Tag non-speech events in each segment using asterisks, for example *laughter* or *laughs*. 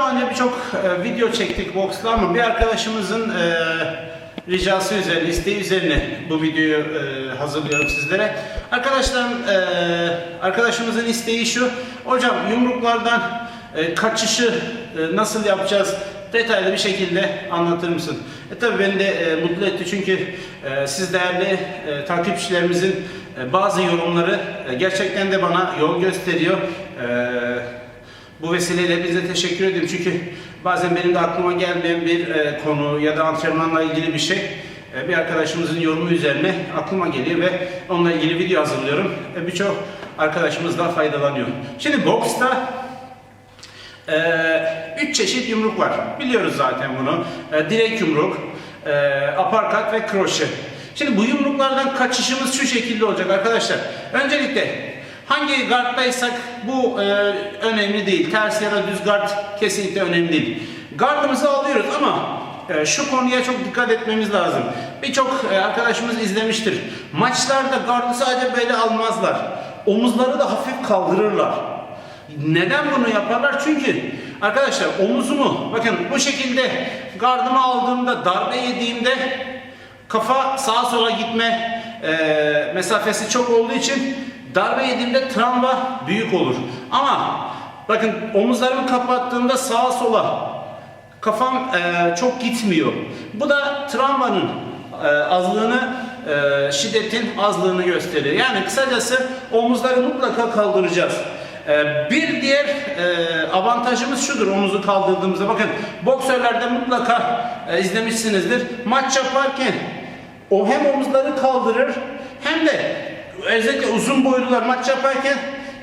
daha önce birçok e, video çektik boksla ama bir arkadaşımızın e, ricası üzerine, isteği üzerine bu videoyu e, hazırlıyorum sizlere. Arkadaşlar, e, arkadaşımızın isteği şu, hocam yumruklardan e, kaçışı e, nasıl yapacağız? Detaylı bir şekilde anlatır mısın? E tabi beni de e, mutlu etti çünkü e, siz değerli e, takipçilerimizin e, bazı yorumları e, gerçekten de bana yol gösteriyor. E, bu vesileyle bize teşekkür ederim çünkü bazen benim de aklıma gelmeyen bir e, konu ya da antrenmanla ilgili bir şey e, bir arkadaşımızın yorumu üzerine aklıma geliyor ve onunla ilgili video hazırlıyorum. E, Birçok arkadaşımız da faydalanıyor. Şimdi boksta ee, üç çeşit yumruk var. Biliyoruz zaten bunu. Ee, direk yumruk, e, aparkat ve kroşe. Şimdi bu yumruklardan kaçışımız şu şekilde olacak arkadaşlar. Öncelikle hangi garddaysak bu e, önemli değil. Ters ya da düz gard kesinlikle önemli değil. Gardımızı alıyoruz ama e, şu konuya çok dikkat etmemiz lazım. Birçok e, arkadaşımız izlemiştir. Maçlarda gardı sadece böyle almazlar. Omuzları da hafif kaldırırlar. Neden bunu yaparlar? Çünkü arkadaşlar omuzumu bakın bu şekilde gardımı aldığımda darbe yediğimde kafa sağa sola gitme e, mesafesi çok olduğu için darbe yediğimde travma büyük olur. Ama bakın omuzlarımı kapattığımda sağa sola kafam e, çok gitmiyor. Bu da travmanın e, azlığını, e, şiddetin azlığını gösterir. Yani kısacası omuzları mutlaka kaldıracağız. E, bir diğer e, avantajımız şudur omuzu kaldırdığımızda. Bakın boksörlerde mutlaka e, izlemişsinizdir. Maç yaparken o hem omuzları kaldırır hem de özellikle uzun boylular maç yaparken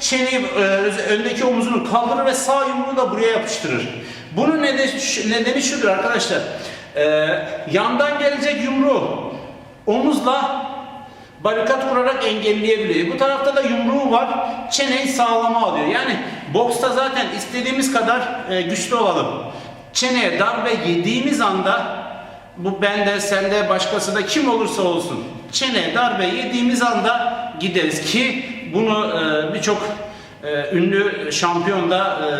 çeneyi e, öndeki omuzunu kaldırır ve sağ yumruğu da buraya yapıştırır. Bunun nedeni, nedeni şudur arkadaşlar. E, yandan gelecek yumruğu omuzla barikat kurarak engelleyebiliyor. Bu tarafta da yumruğu var. Çeneyi sağlama alıyor. Yani boksta zaten istediğimiz kadar e, güçlü olalım. Çeneye darbe yediğimiz anda bu bende, sende, başkası da kim olursa olsun çeneye darbe yediğimiz anda gideriz ki bunu e, birçok e, ünlü şampiyon da e,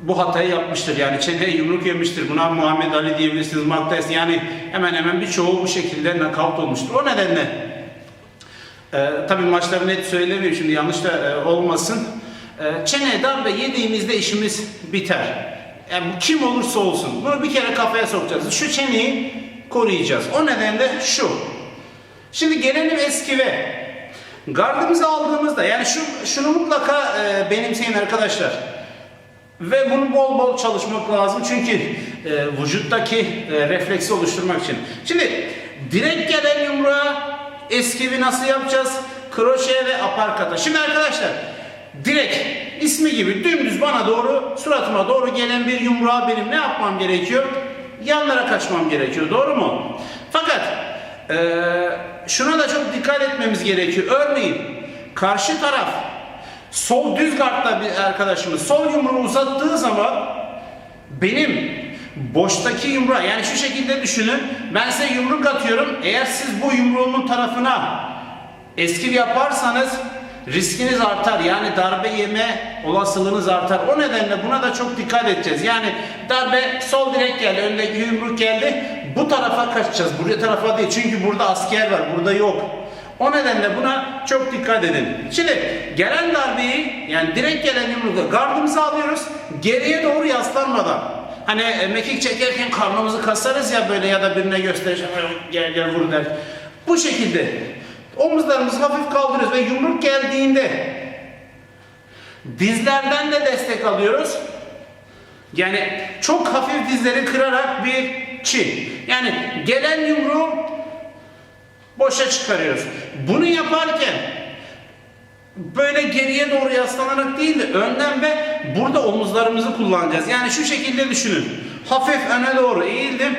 bu hatayı yapmıştır. Yani çeneye yumruk yemiştir. Buna Muhammed Ali diyebilirsiniz, Tyson. Yani hemen hemen birçoğu bu şekilde nakavt olmuştur. O nedenle e, tabii maçları net söylemiyorum şimdi yanlış da e, olmasın. E, çeneye darbe yediğimizde işimiz biter. Yani bu kim olursa olsun bunu bir kere kafaya sokacağız. Şu çeneyi koruyacağız. O nedenle şu. Şimdi gelelim eskive. Gardımızı aldığımızda yani şu şunu mutlaka e, benimseyin arkadaşlar. Ve bunu bol bol çalışmak lazım çünkü e, vücuttaki e, refleksi oluşturmak için. Şimdi direkt gelen yumruğa eskivi nasıl yapacağız? Kroşe ve aparkata. Şimdi arkadaşlar direkt ismi gibi dümdüz bana doğru suratıma doğru gelen bir yumruğa benim ne yapmam gerekiyor? Yanlara kaçmam gerekiyor. Doğru mu? E, şuna da çok dikkat etmemiz gerekiyor. Örneğin karşı taraf sol düz gardta bir arkadaşımız sol yumruğu uzattığı zaman benim boştaki yumruğa yani şu şekilde düşünün ben size yumruk atıyorum eğer siz bu yumruğumun tarafına eskiv yaparsanız riskiniz artar. Yani darbe yeme olasılığınız artar. O nedenle buna da çok dikkat edeceğiz. Yani darbe sol direkt geldi öndeki yumruk geldi. Bu tarafa kaçacağız. Buraya tarafa değil. Çünkü burada asker var burada yok. O nedenle buna çok dikkat edin. Şimdi gelen darbeyi yani direkt gelen yumrukla gardımızı alıyoruz. Geriye doğru yaslanmadan. Hani e, mekik çekerken karnımızı kasarız ya böyle ya da birine göstereceğim gel gel vur der. Bu şekilde omuzlarımızı hafif kaldırıyoruz ve yumruk geldiğinde dizlerden de destek alıyoruz. Yani çok hafif dizleri kırarak bir çi. Yani gelen yumruğu boşa çıkarıyoruz. Bunu yaparken böyle geriye doğru yaslanarak değil de önden ve burada omuzlarımızı kullanacağız. Yani şu şekilde düşünün. Hafif öne doğru eğildim.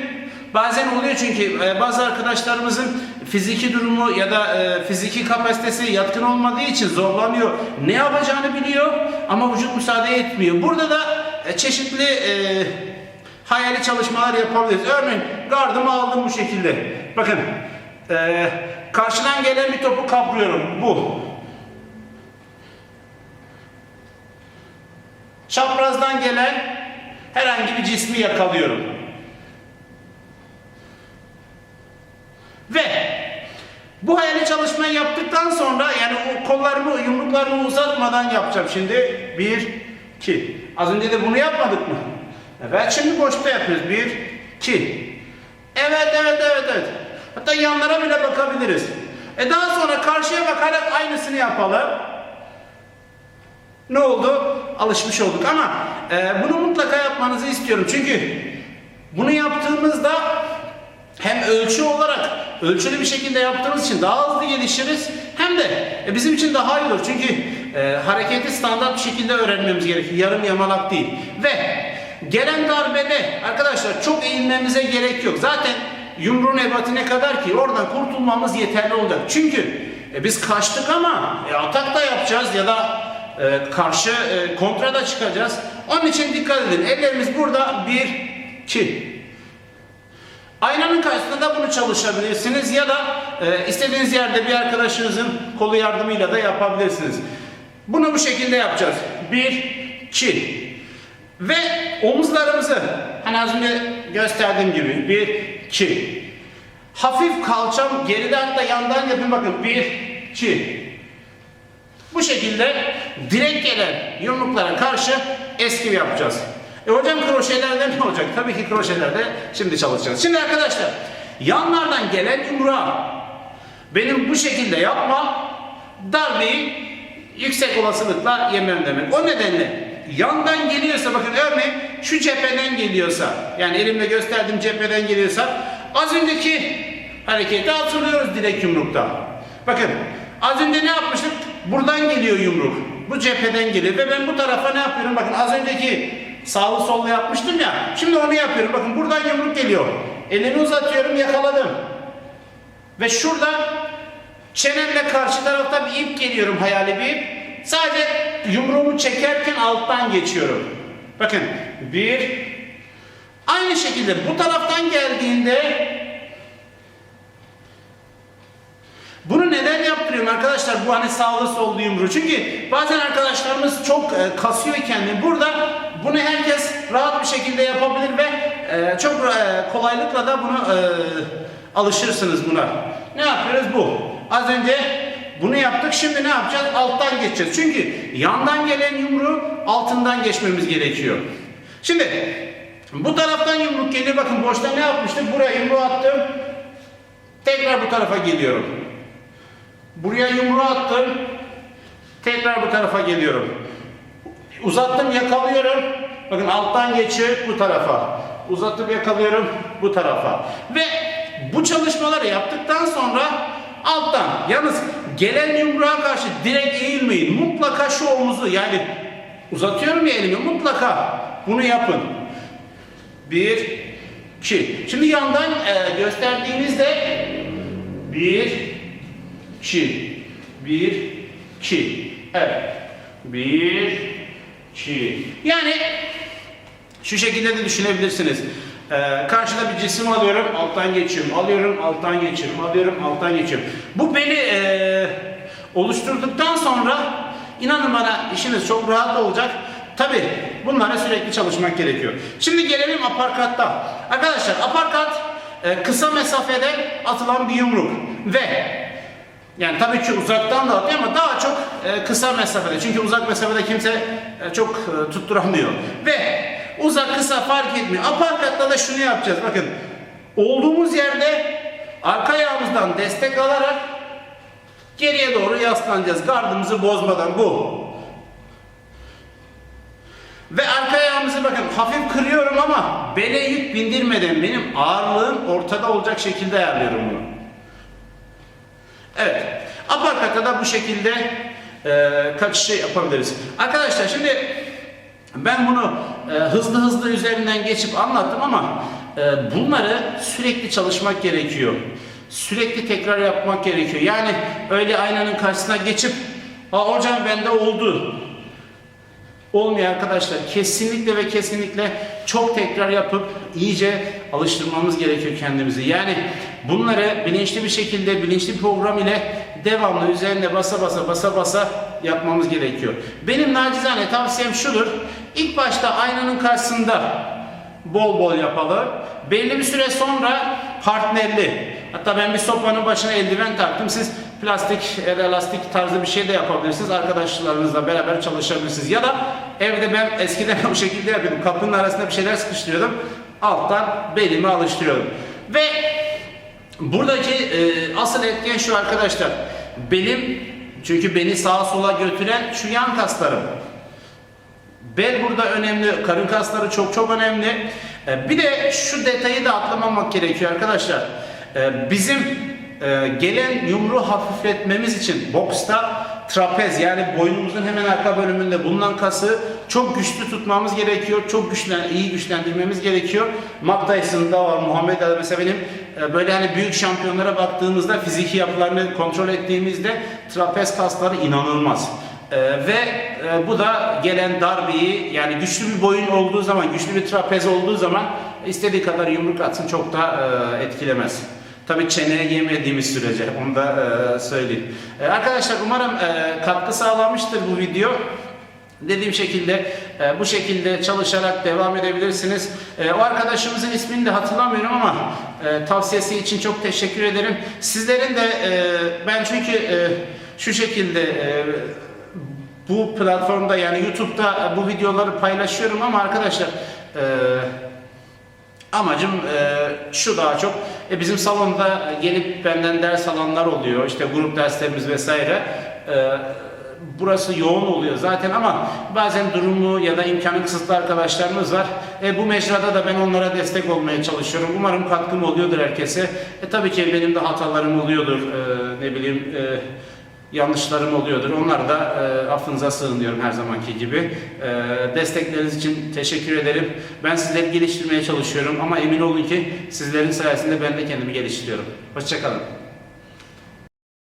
Bazen oluyor çünkü e, bazı arkadaşlarımızın fiziki durumu ya da e, fiziki kapasitesi yatkın olmadığı için zorlanıyor. Ne yapacağını biliyor ama vücut müsaade etmiyor. Burada da e, çeşitli e, hayali çalışmalar yapabiliriz. Örneğin gardımı aldım bu şekilde. Bakın ee, karşıdan gelen bir topu kaplıyorum. Bu. çaprazdan gelen herhangi bir cismi yakalıyorum. Ve bu hayali çalışmayı yaptıktan sonra yani o kollarımı, yumruklarımı uzatmadan yapacağım şimdi. Bir, iki. Az önce de bunu yapmadık mı? Evet, şimdi boşta yapıyoruz. Bir, iki. Evet, evet, evet, evet. Hatta yanlara bile bakabiliriz. E daha sonra karşıya bakarak aynısını yapalım. Ne oldu? Alışmış olduk ama e, bunu mutlaka yapmanızı istiyorum. Çünkü bunu yaptığımızda hem ölçü olarak ölçülü bir şekilde yaptığımız için daha hızlı gelişiriz hem de e, bizim için daha iyi olur. Çünkü e, hareketi standart bir şekilde öğrenmemiz gerekiyor. Yarım yamalak değil. Ve gelen darbede arkadaşlar çok eğilmemize gerek yok. Zaten yumruğun ebatine kadar ki oradan kurtulmamız yeterli olacak. Çünkü e, biz kaçtık ama e, atak da yapacağız ya da e, karşı e, kontra da çıkacağız. Onun için dikkat edin. Ellerimiz burada. Bir, iki. Aynanın karşısında da bunu çalışabilirsiniz ya da e, istediğiniz yerde bir arkadaşınızın kolu yardımıyla da yapabilirsiniz. Bunu bu şekilde yapacağız. Bir, iki. Ve omuzlarımızı hani az önce gösterdiğim gibi bir, iki. Hafif kalçam geride hatta yandan yapın bakın. Bir, iki. Bu şekilde direkt gelen yumruklara karşı eskiv yapacağız. E hocam kroşelerde ne olacak? Tabii ki kroşelerde şimdi çalışacağız. Şimdi arkadaşlar yanlardan gelen yumruğa benim bu şekilde yapma darbeyi yüksek olasılıkla yemem demek. O nedenle yandan geliyorsa bakın örneğin şu cepheden geliyorsa yani elimle gösterdiğim cepheden geliyorsa az önceki hareketi hatırlıyoruz direkt yumrukta. Bakın az önce ne yapmıştık? Buradan geliyor yumruk. Bu cepheden geliyor ve ben bu tarafa ne yapıyorum? Bakın az önceki sağlı sollu yapmıştım ya. Şimdi onu yapıyorum. Bakın buradan yumruk geliyor. Elimi uzatıyorum yakaladım. Ve şuradan çenemle karşı tarafta bir ip geliyorum hayali bir ip. Sadece yumruğumu çekerken alttan geçiyorum. Bakın bir aynı şekilde bu taraftan geldiğinde Bunu neden yaptırıyorum arkadaşlar bu hani sağlı sollu yumruğu? Çünkü bazen arkadaşlarımız çok e, kasıyor kendini. Burada bunu herkes rahat bir şekilde yapabilir ve e, çok e, kolaylıkla da bunu e, alışırsınız buna. Ne yapıyoruz bu? Az önce bunu yaptık. Şimdi ne yapacağız? Alttan geçeceğiz. Çünkü yandan gelen yumruğu altından geçmemiz gerekiyor. Şimdi bu taraftan yumruk geliyor. Bakın boşta ne yapmıştık? Buraya yumruğu attım. Tekrar bu tarafa geliyorum. Buraya yumruğu attım. Tekrar bu tarafa geliyorum. Uzattım yakalıyorum. Bakın alttan geçip bu tarafa. Uzatıp yakalıyorum bu tarafa. Ve bu çalışmaları yaptıktan sonra alttan. Yalnız gelen yumruğa karşı direkt eğilmeyin. Mutlaka şu omuzu yani uzatıyorum ya elimi mutlaka bunu yapın. Bir, iki. Şimdi yandan e, gösterdiğinizde bir, iki. Bir, iki. Evet. Bir, Yani şu şekilde de düşünebilirsiniz. Ee, karşıda bir cisim alıyorum, alttan geçiyorum, alıyorum, alttan geçiyorum, alıyorum, alttan geçiyorum. Bu beni e, oluşturduktan sonra inanın bana işiniz çok rahat olacak. Tabi bunlara sürekli çalışmak gerekiyor. Şimdi gelelim aparkatta. Arkadaşlar aparkat e, kısa mesafede atılan bir yumruk ve yani tabii ki uzaktan da atıyor ama daha çok e, kısa mesafede. Çünkü uzak mesafede kimse e, çok e, tutturamıyor. Ve uzak kısa fark etmiyor. Aparkatta da şunu yapacağız. Bakın olduğumuz yerde arka ayağımızdan destek alarak geriye doğru yaslanacağız. Gardımızı bozmadan bu. Ve arka ayağımızı bakın hafif kırıyorum ama bele yük bindirmeden benim ağırlığım ortada olacak şekilde ayarlıyorum bunu. Evet. Aparkata da bu şekilde e, kaçışı yapabiliriz. Arkadaşlar şimdi ben bunu e, hızlı hızlı üzerinden geçip anlattım ama e, bunları sürekli çalışmak gerekiyor. Sürekli tekrar yapmak gerekiyor. Yani öyle aynanın karşısına geçip Aa, hocam bende oldu. Olmuyor arkadaşlar. Kesinlikle ve kesinlikle çok tekrar yapıp iyice alıştırmamız gerekiyor kendimizi. Yani bunları bilinçli bir şekilde, bilinçli program ile devamlı üzerine basa basa basa basa yapmamız gerekiyor. Benim nacizane tavsiyem şudur. İlk başta aynanın karşısında bol bol yapalım. Belli bir süre sonra partnerli. Hatta ben bir sopanın başına eldiven taktım. Siz plastik ya da lastik tarzı bir şey de yapabilirsiniz. Arkadaşlarınızla beraber çalışabilirsiniz. Ya da evde ben eskiden *laughs* bu şekilde yapıyordum. Kapının arasında bir şeyler sıkıştırıyordum. Alttan belimi alıştırıyordum. Ve buradaki e, asıl etken şu arkadaşlar. Belim çünkü beni sağa sola götüren şu yan kaslarım. Bel burada önemli, karın kasları çok çok önemli. Ee, Bir de şu detayı da atlamamak gerekiyor arkadaşlar. Ee, Bizim e, gelen yumruğu hafifletmemiz için boksta trapez yani boynumuzun hemen arka bölümünde bulunan kası çok güçlü tutmamız gerekiyor. Çok güçlen, iyi güçlendirmemiz gerekiyor. Mike Tyson'da var, Muhammed Ali mesela benim e, böyle hani büyük şampiyonlara baktığımızda fiziki yapılarını kontrol ettiğimizde trapez kasları inanılmaz. Ee, ve e, bu da gelen darbeyi yani güçlü bir boyun olduğu zaman, güçlü bir trapez olduğu zaman istediği kadar yumruk atsın çok da e, etkilemez. Tabii çeneye yemediğimiz sürece onu da e, söyleyeyim. E, arkadaşlar umarım e, katkı sağlamıştır bu video. Dediğim şekilde e, bu şekilde çalışarak devam edebilirsiniz. E, o arkadaşımızın ismini de hatırlamıyorum ama e, tavsiyesi için çok teşekkür ederim. Sizlerin de e, ben çünkü e, şu şekilde e, bu platformda yani YouTube'da bu videoları paylaşıyorum ama arkadaşlar e, amacım e, şu daha çok e, bizim salonda gelip benden ders alanlar oluyor işte grup derslerimiz vesaire E, burası yoğun oluyor zaten ama bazen durumu ya da imkanı kısıtlı arkadaşlarımız var. E, bu mecrada da ben onlara destek olmaya çalışıyorum. Umarım katkım oluyordur herkese. E, tabii ki benim de hatalarım oluyordur. E, ne bileyim e, yanlışlarım oluyordur. Onlar da e, affınıza sığınıyorum her zamanki gibi. E, destekleriniz için teşekkür ederim. Ben sizleri geliştirmeye çalışıyorum ama emin olun ki sizlerin sayesinde ben de kendimi geliştiriyorum. Hoşçakalın.